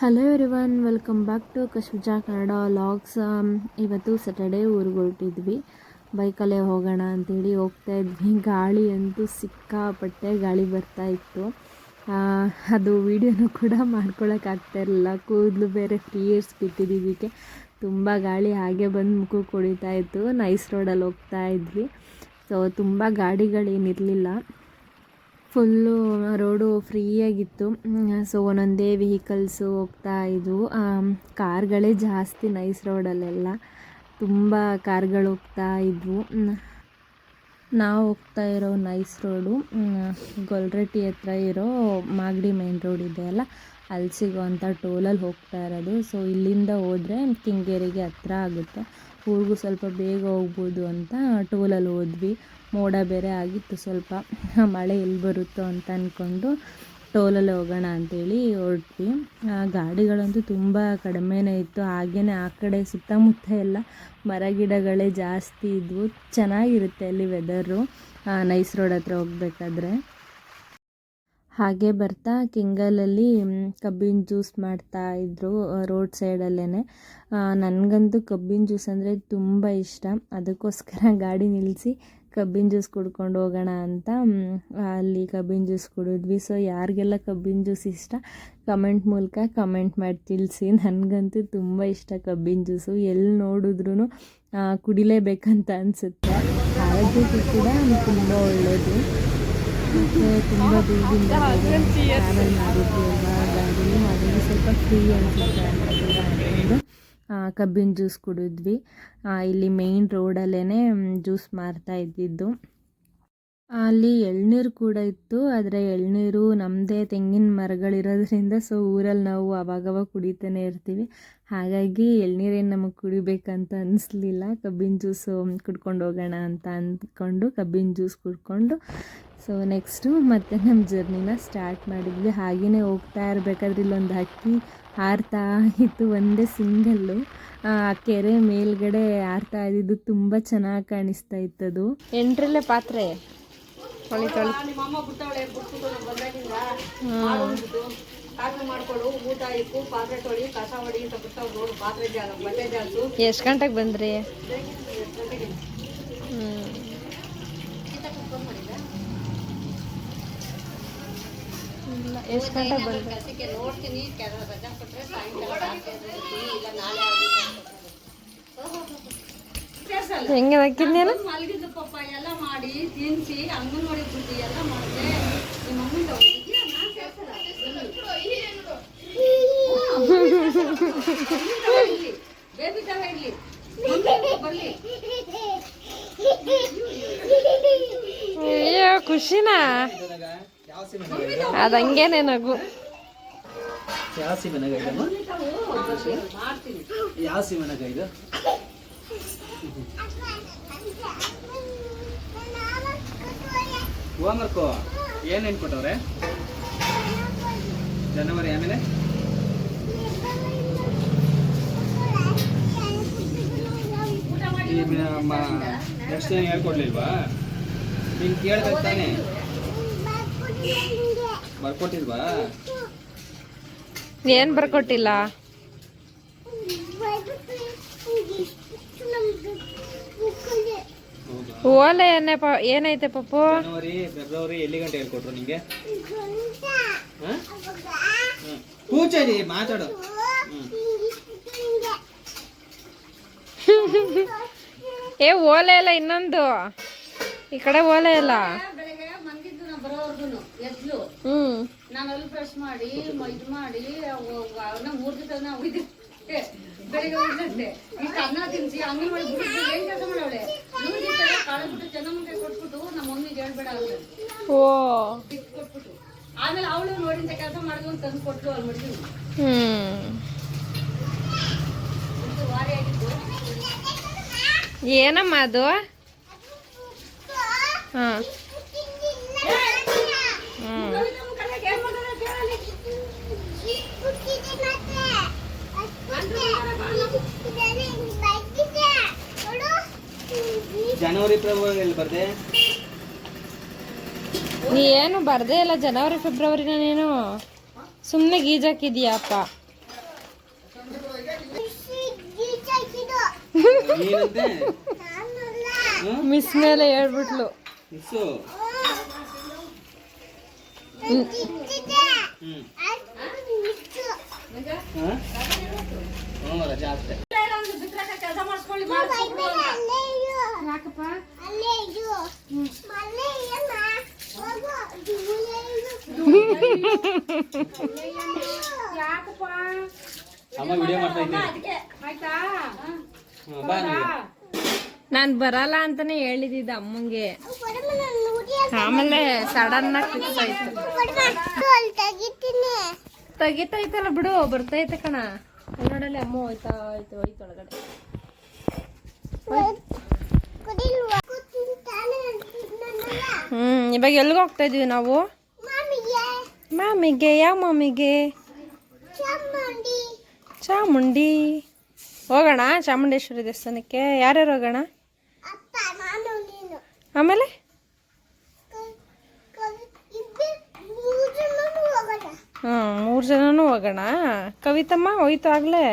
Hello everyone welcome back to Kashmija Kannada vlogs ಇವತ್ತು Saturday ಊರಿಗೆ ಹೊರಟಿದ್ವಿ ಬೈಕಲ್ಲೇ ಹೋಗೋಣ ಅಂತೇಳಿ ಹೋಗ್ತಾ ಇದ್ವಿ. ಗಾಳಿ ಅಂತೂ ಸಿಕ್ಕಾಪಟ್ಟೆ ಗಾಳಿ ಬರ್ತಾ ಇತ್ತು. ಅದು ವಿಡಿಯೋನೂ ಕೂಡ ಮಾಡ್ಕೊಳಕ್ಕಾಗ್ತಾ ಇರಲಿಲ್ಲ. ಕೂದಲು ಬೇರೆ ಫ್ರೀ ಬಿಟ್ಟಿದ್ದಿದ್ದಕ್ಕೆ ತುಂಬ ಗಾಳಿ ಹಾಗೆ ಬಂದು ಮುಖಕ್ಕೆ ಹೊಡಿತಾ ಇತ್ತು. ನೈಸ್ ರೋಡಲ್ಲಿ ಹೋಗ್ತಾ ಇದ್ವಿ. ಸೊ ತುಂಬ ಗಾಡಿಗಳೇನಿರಲಿಲ್ಲ. ಫುಲ್ಲು ರೋಡು ಫ್ರೀಯಾಗಿತ್ತು. ಸೊ ಒಂದೊಂದೇ ವೆಹಿಕಲ್ಸು ಹೋಗ್ತಾ ಇದ್ವು. ಕಾರ್ಗಳೇ ಜಾಸ್ತಿ ನೈಸ್ ರೋಡಲ್ಲೆಲ್ಲ. ತುಂಬ ಕಾರ್ಗಳು ಹೋಗ್ತಾ ಇದ್ವು. ನಾವು ಹೋಗ್ತಾ ಇರೋ ನೈಸ್ ರೋಡು, ಗೊಲ್ರಟ್ಟಿ ಹತ್ರ ಇರೋ ಮಾಗಡಿ ಮೇನ್ ರೋಡ್ ಇದೆ ಅಲ್ಲ? ಅಲ್ಲಿ ಸಿಗೋವಂಥ ಟೋಲಲ್ಲಿ ಹೋಗ್ತಾ ಇರೋದು. ಸೊ ಇಲ್ಲಿಂದ ಹೋದರೆ ಕೆಂಗೇರಿಗೆ ಹತ್ರ ಆಗುತ್ತೆ. ಊರಿಗೂ ಸ್ವಲ್ಪ ಬೇಗ ಹೋಗ್ಬೋದು ಅಂತ ಟೋಲಲ್ಲಿ ಹೋದ್ವಿ. ಮೋಡ ಬೇರೆ ಆಗಿತ್ತು ಸ್ವಲ್ಪ. ಮಳೆ ಎಲ್ಲಿ ಬರುತ್ತೋ ಅಂತ ಅಂದ್ಕೊಂಡು ಟೋಲಲ್ಲಿ ಹೋಗೋಣ ಅಂತೇಳಿ ಹೊರಟ್ವಿ. ಗಾಡಿಗಳಂತೂ ತುಂಬ ಕಡಿಮೆನೇ ಇತ್ತು. ಹಾಗೆಯೇ ಆ ಕಡೆ ಸುತ್ತಮುತ್ತ ಎಲ್ಲ ಮರ ಗಿಡಗಳೇ ಜಾಸ್ತಿ ಇದ್ವು. ಚೆನ್ನಾಗಿರುತ್ತೆ ಅಲ್ಲಿ ವೆದರು ನೈಸ್ ರೋಡ್ ಹತ್ರ ಹೋಗ್ಬೇಕಾದ್ರೆ. ಹಾಗೆ ಬರ್ತಾ ಕೆಂಗಲಲ್ಲಿ ಕಬ್ಬಿನ ಜ್ಯೂಸ್ ಮಾಡ್ತಾ ಇದ್ದರು ರೋಡ್ ಸೈಡಲ್ಲೇ ನನಗಂತೂ ಕಬ್ಬಿನ ಜ್ಯೂಸ್ ಅಂದರೆ ತುಂಬ ಇಷ್ಟ. ಅದಕ್ಕೋಸ್ಕರ ಗಾಡಿ ನಿಲ್ಲಿಸಿ ಕಬ್ಬಿನ ಜ್ಯೂಸ್ ಕುಡ್ಕೊಂಡು ಹೋಗೋಣ ಅಂತ ಅಲ್ಲಿ ಕಬ್ಬಿನ ಜ್ಯೂಸ್ ಕುಡಿದ್ವಿ. ಸೊ ಯಾರಿಗೆಲ್ಲ ಕಬ್ಬಿನ ಜ್ಯೂಸ್ ಇಷ್ಟ ಕಮೆಂಟ್ ಮೂಲಕ ಕಮೆಂಟ್ ಮಾಡಿ ತಿಳಿಸಿ. ನನಗಂತೂ ತುಂಬ ಇಷ್ಟ ಕಬ್ಬಿನ ಜ್ಯೂಸು. ಎಲ್ಲಿ ನೋಡಿದ್ರೂ ಕುಡಿಲೇಬೇಕಂತ ಅನಿಸುತ್ತೆ. ಆರೋಗ್ಯಕ್ಕೂ ಕೂಡ ತುಂಬ ಒಳ್ಳೆಯದು ತುಂಬ ದೂರದಿಂದ ಟ್ರಾವೆಲ್ ಮಾಡಿದ್ವಿ ಹಾಗಾಗಿ ಸ್ವಲ್ಪ ಫ್ರೀ ಅನಿಸುತ್ತೆ ಅಂತ ಕಬ್ಬಿನ ಜ್ಯೂಸ್ ಕುಡಿದ್ವಿ. ಇಲ್ಲಿ ಮೇಯ್ನ್ ರೋಡಲ್ಲೇ ಜ್ಯೂಸ್ ಮಾರ್ತಾ ಇದ್ದಿದ್ದು. ಅಲ್ಲಿ ಎಳ್ನೀರು ಕೂಡ ಇತ್ತು. ಆದರೆ ಎಳ್ನೀರು ನಮ್ಮದೇ ತೆಂಗಿನ ಮರಗಳಿರೋದ್ರಿಂದ ಸೊ ಊರಲ್ಲಿ ನಾವು ಅವಾಗವಾಗ ಕುಡಿತಾನೆ ಇರ್ತೀವಿ. ಹಾಗಾಗಿ ಎಳ್ನೀರೇನು ನಮಗೆ ಕುಡಿಬೇಕಂತ ಅನಿಸ್ಲಿಲ್ಲ. ಕಬ್ಬಿನ ಜ್ಯೂಸು ಕುಡ್ಕೊಂಡು ಹೋಗೋಣ ಅಂತ ಅಂದ್ಕೊಂಡು ಕಬ್ಬಿನ ಜ್ಯೂಸ್ ಕುಡ್ಕೊಂಡು ಸೊ ನೆಕ್ಸ್ಟು ಮತ್ತೆ ನಮ್ಮ ಜರ್ನಿನ ಸ್ಟಾರ್ಟ್ ಮಾಡಿದ್ವಿ. ಹಾಗೆಯೇ ಹೋಗ್ತಾ ಇರಬೇಕಾದ್ರೆ ಇಲ್ಲೊಂದು ಹಕ್ಕಿ ಹಾರ್ತಾ ಇತ್ತು ಒಂದೇ ಸಿಂಗಲ್ಲು. ಆ ಕೆರೆ ಮೇಲ್ಗಡೆ ಹಾರ್ತಾ ಇದ್ದಿದ್ದು ತುಂಬ ಚೆನ್ನಾಗಿ ಕಾಣಿಸ್ತಾ ಇತ್ತದು. ಎಂಟ್ರಲ್ಲೇ ಪಾತ್ರೆ. ತೊಳಿ. ತೊಳಿ ಎಷ್ಟು ಗಂಟೆಗೆ ಬಂದ್ರಿ? ಇಲ್ಲ. ಎಷ್ಟು ಗಂಟೆಗೆ ಬಂದ್ರಿ ಹೆಂಗೆ ಹಾಕಿದ್ನೇನು ಮಲಗಿದ್ದು ಪಾಪ ಎಲ್ಲ ಮಾಡಿ ತಿನ್ಸಿ ಅಂಗನವಾಡಿ ಬುದ್ಧಿ ಎಲ್ಲ ಮಾಡಿದೆ. ನಿಮ್ಮ ನಾನು. ಬೇಬಿ ತವ ಇರ್ಲಿ. ಬರ್ಲಿ. ಅಯ್ಯೋ ಖುಷಿನಾ? ಅದು ಹಂಗೇನೆ ನಗು. ಯಾವ ಸಿಮನಗ ಇದಮ್ಮ ಮಾಡ್ತೀನಿ ಯಾವ ಸಿಮನಗ ಇದು ಹೋಮ್ವರ್ಕು ಏನೇನು ಕೊಟ್ಟವ್ರೆ ಜನವರಿ ಆಮೇಲೆ? ನೆಕ್ಸ್ಟ್ ಹೇಳ್ಕೊಡ್ಲಿಲ್ವಾ? ನೀನು ಕೇಳ್ಬೇಕು ತಾನೆ. ಬರ್ಕೊಟ್ಟಿಲ್ವಾ? ಏನು ಬರ್ಕೊಟ್ಟಿಲ್ಲ? ಓಲೆ ಏನೇ ಪ ಏನೈತೆ ಪಪ್ಪು? ಜನವರಿ ಫೆಬ್ರವರಿ ಎಲ್ಲಿ ಗಂಟೆ ಹೇಳ್ಕೊಟ್ರು ನಿಂಗೆ? ಕೂಚರಿ ಮಾತಾಡು. ಏ ಓಲೆ ಇಲ್ಲ ಇನ್ನೊಂದು. ಈ ಕಡೆ ಓಲೆ ಇಲ್ಲ ಬೆಳಗ್ಗೆ ಮನ್ಗಿದ್ದು ನಾ ಬರೋವರ್ಗುನು ಎದ್ಲು. ಹ್ಮ್. ನಾನು ಅಲ್ಲಿ ಬ್ರಷ್ ಮಾಡಿ ಇದು ಮಾಡಿ ಅವನ್ನ ಮೂರ್ ದಿವಸ ನಾವು ಬೆಳಿಗ್ಗೆ ಅನ್ನ ತಿನ್ಸಿ ಅಂಗನವಾಡಿ ಬಿಟ್ಟು ಏನ್ ಕೆಲಸ ಮಾಡವಳೆ? ನೂರು ದಿವಸ ಕಳೆದ್ಬಿಟ್ಟು ಚೆನ್ನಮ್ಮಗೆ ಕೊಟ್ಬಿಟ್ಟು ನಮ್ಮ ಮಮ್ಮಿಗೆ ಹೇಳ್ಬೇಡ ಓ. ಕೊಟ್ಬಿಟ್ಟು. ಆಮೇಲೆ ಅವಳು ನೋಡಿಂತ ಕೆಲಸ ಮಾಡಿದ್ವು ಅಂತ ತಂದು ಕೊಟ್ಲು ವಾರಿ ಆಗಿತ್ತು ಏನಮ್ಮ ಅದು? ಹಾಂ. ಜನವರಿ ಫೆಬ್ರವರಿ ಬರ್ದೆ? ನೀ ಏನು ಬರ್ದೇ ಇಲ್ಲ ಜನವರಿ ಫೆಬ್ರವರಿ ನಾನೇನು ಸುಮ್ಮನೆ ಗೀಜಾಕಿದ್ಯಾಪ್ಪ. ಮಿಸ್ ಮೇಲೆ ಹೇಳ್ಬಿಟ್ಲು. ಮಿಸ್ಸು? ನಾನು. ಬರಲ್ಲ ಅಂತಾನೆ ಹೇಳಿದಿದ್ದ ಅಮ್ಮಂಗೆ. ಆಮೇಲೆ ಸಡನ್ ಆಗಿ ತೆಗಿತೈತಲ್ಲ ಬಿಡು, ಬರ್ತೈತೆ ಕಣ. ನೋಡಲ್ಲಿ ಅಮ್ಮ ಹೋಯ್ತಾ ಆಯ್ತು ಹೋಯ್ತು ಒಳಗಡೆ. ಹ್ಮ್, ಇವಾಗ ಎಲ್ಲಿಗೆ ಹೋಗ್ತಾ ಇದೀವಿ ನಾವು? ಮಾಮಿಗೆ, ಯಾವ ಮಾಮಿಗೆ? ಚಾಮುಂಡಿ. ಹೋಗೋಣ? ಚಾಮುಂಡೇಶ್ವರಿ ದೇವಸ್ಥಾನಕ್ಕೆ. ಯಾರ್ಯಾರು ಹೋಗೋಣ? ಆಮೇಲೆ? ಹಾಂ ಮೂರು ಜನನೂ ಹೋಗೋಣ. ಕವಿತಮ್ಮ ಹೋಯ್ತು ಆಗಲೇ?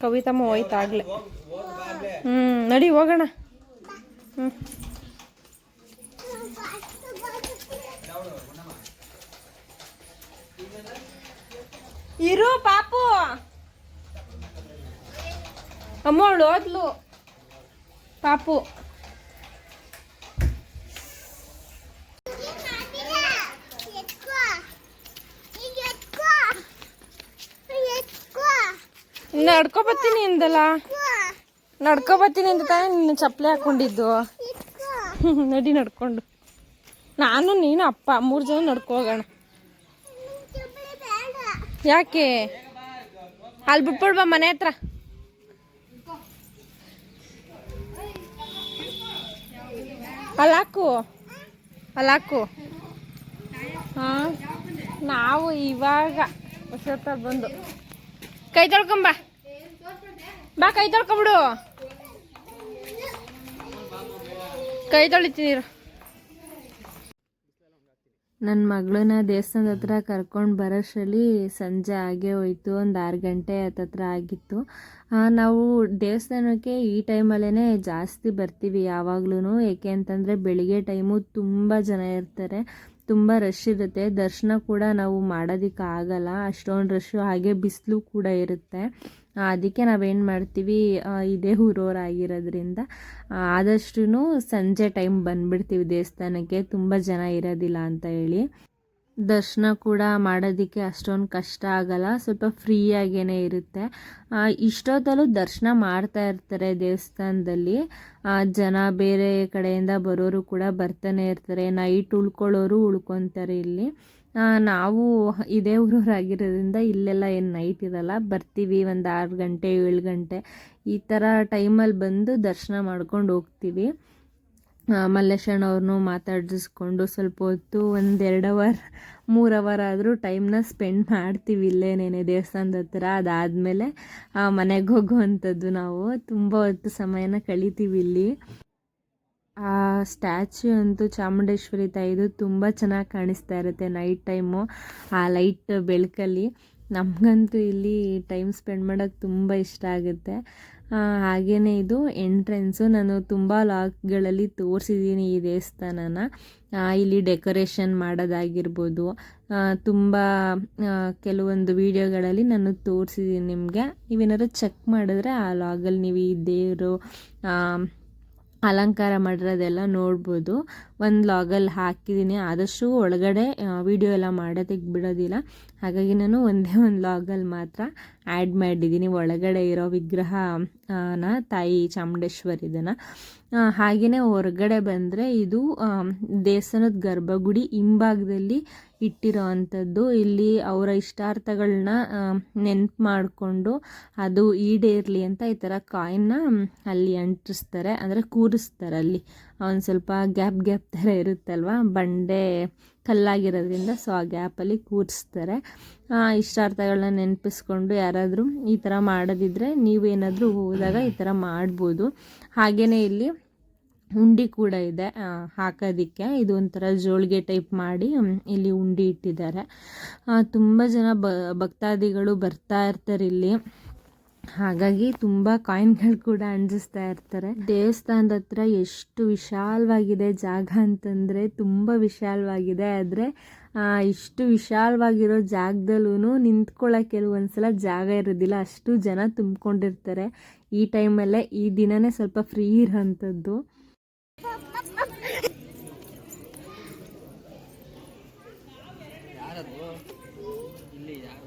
ಕವಿತಮ್ಮ ಹೋಯ್ತು ಆಗಲೇ. ಹ್ಞೂ ನಡಿ ಹೋಗೋಣ. ಹ್ಞೂ ಇರು ಪಾಪು. ಅಮ್ಮ ಓದ್ಲು ಪಾಪು. ನಡ್ಕೊ ಬರ್ತೀನಿ ಅಂದಲ್ಲ? ನಡ್ಕೊ ಬರ್ತೀನಿ ಅಂತ ತಾನೇ ನಿನ್ನ ಚಪ್ಪಲಿ ಹಾಕೊಂಡಿದ್ದು ನಡಿ ನಡ್ಕೊಂಡು. ನಾನು, ನೀನು, ಅಪ್ಪ, ಮೂರು ಜನ ನಡ್ಕೊ ಹೋಗೋಣ. ಯಾಕೆ? ಅಲ್ಲಿ ಬಿಟ್ಬಿಡ್ಬಾ ಮನೆ ಹತ್ರ. ಅಲ್ಲಿ ಅಲ್ಲಾಕು ಅಲ್ಲಿ ಹಾಂ? ನಾವು ಇವಾಗ ಹೊಸತ್ತ ಬಂದು. ಕೈ ತೊಳ್ಕೊಂಬ ಬಾ. ಕೈ ತೊಳ್ಕೊಂಬಿಡು ಕೈ ತೊಳಿತೀನಿ ನನ್ನ ಮಗಳನ್ನ ದೇವಸ್ಥಾನದ ಹತ್ರ ಕರ್ಕೊಂಡು ಬರೋಷ್ಟರಲ್ಲಿ ಸಂಜೆ ಆಗೇ ಹೋಯ್ತು, ಒಂದು ಆರು ಗಂಟೆ ಹತ್ತತ್ರ ಆಗಿತ್ತು. ನಾವು ದೇವಸ್ಥಾನಕ್ಕೆ ಈ ಟೈಮಲ್ಲೇ ಜಾಸ್ತಿ ಬರ್ತೀವಿ ಯಾವಾಗ್ಲೂ ಏಕೆ ಅಂತಂದರೆ ಬೆಳಿಗ್ಗೆ ಟೈಮು ತುಂಬ ಜನ ಇರ್ತಾರೆ. ತುಂಬ ರಶ್ ಇರುತ್ತೆ. ದರ್ಶನ ಕೂಡ ನಾವು ಮಾಡೋದಕ್ಕೆ ಆಗಲ್ಲ. ಅಷ್ಟೊಂದು ರಶ್ಶು ಹಾಗೆ ಬಿಸಿಲು ಕೂಡ ಇರುತ್ತೆ. ಅದಕ್ಕೆ ನಾವೇನು ಮಾಡ್ತೀವಿ? ಇದೇ ಊರವರಾಗಿರೋದ್ರಿಂದ ಆದಷ್ಟು ಸಂಜೆ ಟೈಮ್ ಬಂದುಬಿಡ್ತೀವಿ ದೇವಸ್ಥಾನಕ್ಕೆ. ತುಂಬ ಜನ ಇರೋದಿಲ್ಲ ಅಂತ ಹೇಳಿ. ದರ್ಶನ ಕೂಡ ಮಾಡೋದಕ್ಕೆ ಅಷ್ಟೊಂದು ಕಷ್ಟ ಆಗಲ್ಲ, ಸ್ವಲ್ಪ ಫ್ರೀಯಾಗೇ ಇರುತ್ತೆ. ಇಷ್ಟೊತ್ತಲ್ಲೂ ದರ್ಶನ ಮಾಡ್ತಾ ಇರ್ತಾರೆ ದೇವಸ್ಥಾನದಲ್ಲಿ. ಜನ ಬೇರೆ ಕಡೆಯಿಂದ ಬರೋರು ಕೂಡ ಬರ್ತಾನೆ ಇರ್ತಾರೆ ನೈಟ್ ಉಳ್ಕೊಳ್ಳೋರು ಉಳ್ಕೊತಾರೆ ಇಲ್ಲಿ. ನಾವು ಇದೇ ಊರವರಾಗಿರೋದ್ರಿಂದ ಇಲ್ಲೆಲ್ಲ ಏನು ನೈಟ್ ಇರಲ್ಲ, ಬರ್ತೀವಿ ಒಂದು ಆರು ಗಂಟೆ, ಏಳು ಗಂಟೆ ಈ ಥರ ಟೈಮಲ್ಲಿ ಬಂದು ದರ್ಶನ ಮಾಡ್ಕೊಂಡು ಹೋಗ್ತೀವಿ. ಮಲ್ಲೇಶಣ್ಣವ್ರನ್ನೂ ಮಾತಾಡಿಸ್ಕೊಂಡು ಸ್ವಲ್ಪ ಹೊತ್ತು ಒಂದು ಎರಡು ಅವರ್ ಮೂರು ಅವರ್ ಆದರೂ ಟೈಮ್ನ ಸ್ಪೆಂಡ್ ಮಾಡ್ತೀವಿ ಇಲ್ಲೇನೇನೆ ದೇವಸ್ಥಾನದ ಹತ್ರ. ಅದಾದಮೇಲೆ ಮನೆಗೆ ಹೋಗುವಂಥದ್ದು ನಾವು. ತುಂಬ ಹೊತ್ತು ಸಮಯನ ಕಳಿತೀವಿ ಇಲ್ಲಿ. ಆ ಸ್ಟ್ಯಾಚ್ಯೂ ಅಂತೂ ಚಾಮುಂಡೇಶ್ವರಿ ತಾಯಿದು ತುಂಬ ಚೆನ್ನಾಗಿ ಕಾಣಿಸ್ತಾ ಇರುತ್ತೆ ನೈಟ್ ಟೈಮು ಆ ಲೈಟ್ ಬೆಳಕಲ್ಲಿ. ನಮಗಂತೂ ಇಲ್ಲಿ ಟೈಮ್ ಸ್ಪೆಂಡ್ ಮಾಡೋಕ್ಕೆ ತುಂಬ ಇಷ್ಟ ಆಗುತ್ತೆ. ಹಾಗೆಯೇ ಇದು ಎಂಟ್ರೆನ್ಸು ನಾನು ತುಂಬ ಲಾಕ್ಗಳಲ್ಲಿ ತೋರಿಸಿದ್ದೀನಿ ಈ ದೇವಸ್ಥಾನನ. ಇಲ್ಲಿ ಡೆಕೋರೇಷನ್ ಮಾಡೋದಾಗಿರ್ಬೋದು. ತುಂಬ ಕೆಲವೊಂದು ವಿಡಿಯೋಗಳಲ್ಲಿ ನಾನು ತೋರಿಸಿದ್ದೀನಿ ನಿಮಗೆ. ನೀವೇನಾದ್ರು ಚೆಕ್ ಮಾಡಿದ್ರೆ ಆ ಲಾಗಲ್ಲಿ ನೀವು ಈ ದೇವರು ಅಲಂಕಾರ ಮಾಡಿರೋದೆಲ್ಲ ನೋಡ್ಬೋದು. ಒಂದು ಲಾಗಲ್ಲಿ ಹಾಕಿದ್ದೀನಿ ಆದಷ್ಟು ಒಳಗಡೆ ವಿಡಿಯೋ ಎಲ್ಲ ಮಾಡೋದಕ್ಕೆ ಬಿಡೋದಿಲ್ಲ. ಹಾಗಾಗಿ ನಾನು ಒಂದೇ ಒಂದು ಲಾಗಲ್ಲಿ ಮಾತ್ರ ಆ್ಯಡ್ ಮಾಡಿದ್ದೀನಿ ಒಳಗಡೆ ಇರೋ ವಿಗ್ರಹನ ತಾಯಿ ಚಾಮುಂಡೇಶ್ವರಿದನ್ನು ಹಾಗೆಯೇ ಹೊರಗಡೆ ಬಂದರೆ ಇದು ದೇವಸ್ಥಾನದ ಗರ್ಭಗುಡಿ ಹಿಂಭಾಗದಲ್ಲಿ ಇಟ್ಟಿರೋ ಅಂಥದ್ದು. ಇಲ್ಲಿ ಅವರ ಇಷ್ಟಾರ್ಥಗಳನ್ನ ನೆನ್ಪು ಮಾಡಿಕೊಂಡು ಅದು ಈಡೇರಲಿ ಅಂತ ಈ ಥರ ಕಾಯಿನ್ನ ಅಲ್ಲಿ ಅಂಟಿಸ್ತಾರೆ. ಅಂದರೆ ಕೂರಿಸ್ತಾರೆ ಅಲ್ಲಿ. ಒಂದು ಸ್ವಲ್ಪ ಗ್ಯಾಪ್ ಗ್ಯಾಪ್ ಥರ ಇರುತ್ತಲ್ವ? ಬಂಡೆ ಕಲ್ಲಾಗಿರೋದ್ರಿಂದ ಸೊ ಆ ಗ್ಯಾಪಲ್ಲಿ ಕೂರಿಸ್ತಾರೆ. ಇಷ್ಟಾರ್ಥಗಳನ್ನ ನೆನಪಿಸ್ಕೊಂಡು ಯಾರಾದರೂ ಈ ಥರ ಮಾಡೋದಿದ್ರೆ ನೀವೇನಾದರೂ ಹೋದಾಗ ಈ ಥರ ಮಾಡ್ಬೋದು. ಹಾಗೆಯೇ ಇಲ್ಲಿ ಉಂಡಿ ಕೂಡ ಇದೆ ಹಾಕೋದಿಕ್ಕೆ. ಇದು ಒಂಥರ ಜೋಳಿಗೆ ಟೈಪ್ ಮಾಡಿ ಇಲ್ಲಿ ಉಂಡಿ ಇಟ್ಟಿದ್ದಾರೆ. ತುಂಬ ಜನ ಭಕ್ತಾದಿಗಳು ಬರ್ತಾ ಇರ್ತಾರೆ ಇಲ್ಲಿ. ಹಾಗಾಗಿ ತುಂಬ ಕಾಯಿನ್ಗಳು ಕೂಡ ಅಂಜಿಸ್ತಾ ಇರ್ತಾರೆ. ದೇವಸ್ಥಾನದ ಹತ್ರ ಎಷ್ಟು ವಿಶಾಲವಾಗಿದೆ ಜಾಗ ಅಂತಂದರೆ ತುಂಬ ವಿಶಾಲವಾಗಿದೆ. ಆದರೆ ಇಷ್ಟು ವಿಶಾಲವಾಗಿರೋ ಜಾಗದಲ್ಲೂ ನಿಂತ್ಕೊಳ್ಳೋಕೆ ಕೆಲವೊಂದ್ಸಲ ಜಾಗ ಇರೋದಿಲ್ಲ. ಅಷ್ಟು ಜನ ತುಂಬಿಕೊಂಡಿರ್ತಾರೆ. ಈ ಟೈಮಲ್ಲೇ ಈ ದಿನನೇ ಸ್ವಲ್ಪ ಫ್ರೀ ಇರೋಂಥದ್ದು ಯಾರದು ಇಲ್ಲಿ ಯಾರು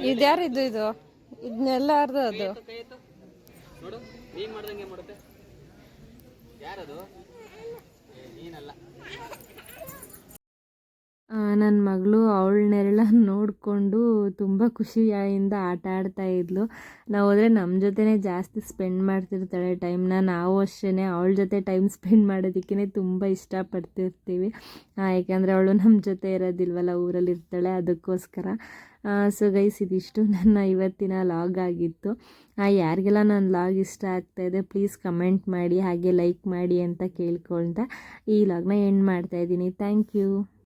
ಇದ್ಯಾರಿದು ಇದು? ಇದನ್ನೆಲ್ಲಾರ್ದು ಅದು? ನೋಡು ನೀನ್ ಮಾಡ್ದಂಗೆ ಮಾಡುತ್ತೆ? ಯಾರದು? ನೀನಲ್ಲ. ನನ್ನ ಮಗಳು ಅವಳನ್ನೆಲ್ಲ ನೋಡಿಕೊಂಡು ತುಂಬ ಖುಷಿಯಿಂದ ಆಟ ಆಡ್ತಾ ಇದ್ಲು. ನಾವು ಹೋದರೆ ನಮ್ಮ ಜೊತೆನೇ ಜಾಸ್ತಿ ಸ್ಪೆಂಡ್ ಮಾಡ್ತಿರ್ತಾಳೆ ಟೈಮ್ನ ನಾವು ಅಷ್ಟೇ ಅವಳ ಜೊತೆ ಟೈಮ್ ಸ್ಪೆಂಡ್ ಮಾಡೋದಕ್ಕೇ ತುಂಬ ಇಷ್ಟಪಡ್ತಿರ್ತೀವಿ. ಯಾಕೆಂದರೆ ಅವಳು ನಮ್ಮ ಜೊತೆ ಇರೋದಿಲ್ವಲ್ಲ, ಊರಲ್ಲಿ ಇರ್ತಾಳೆ, ಅದಕ್ಕೋಸ್ಕರ. ಸೊ ಗೈಸ್ ಇದಿಷ್ಟು ನನ್ನ ಇವತ್ತಿನ ಲಾಗ್ ಆಗಿತ್ತು. ಯಾರಿಗೆಲ್ಲ ನನ್ನ ಲಾಗ್ ಇಷ್ಟ ಆಗ್ತಾ ಇದೆ ಪ್ಲೀಸ್ ಕಮೆಂಟ್ ಮಾಡಿ, ಹಾಗೆ ಲೈಕ್ ಮಾಡಿ ಅಂತ ಕೇಳ್ಕೊಳ್ತಾ ಈ ಲಾಗ್ನ ಎಂಡ್ ಮಾಡ್ತಾ ಇದ್ದೀನಿ. Thank you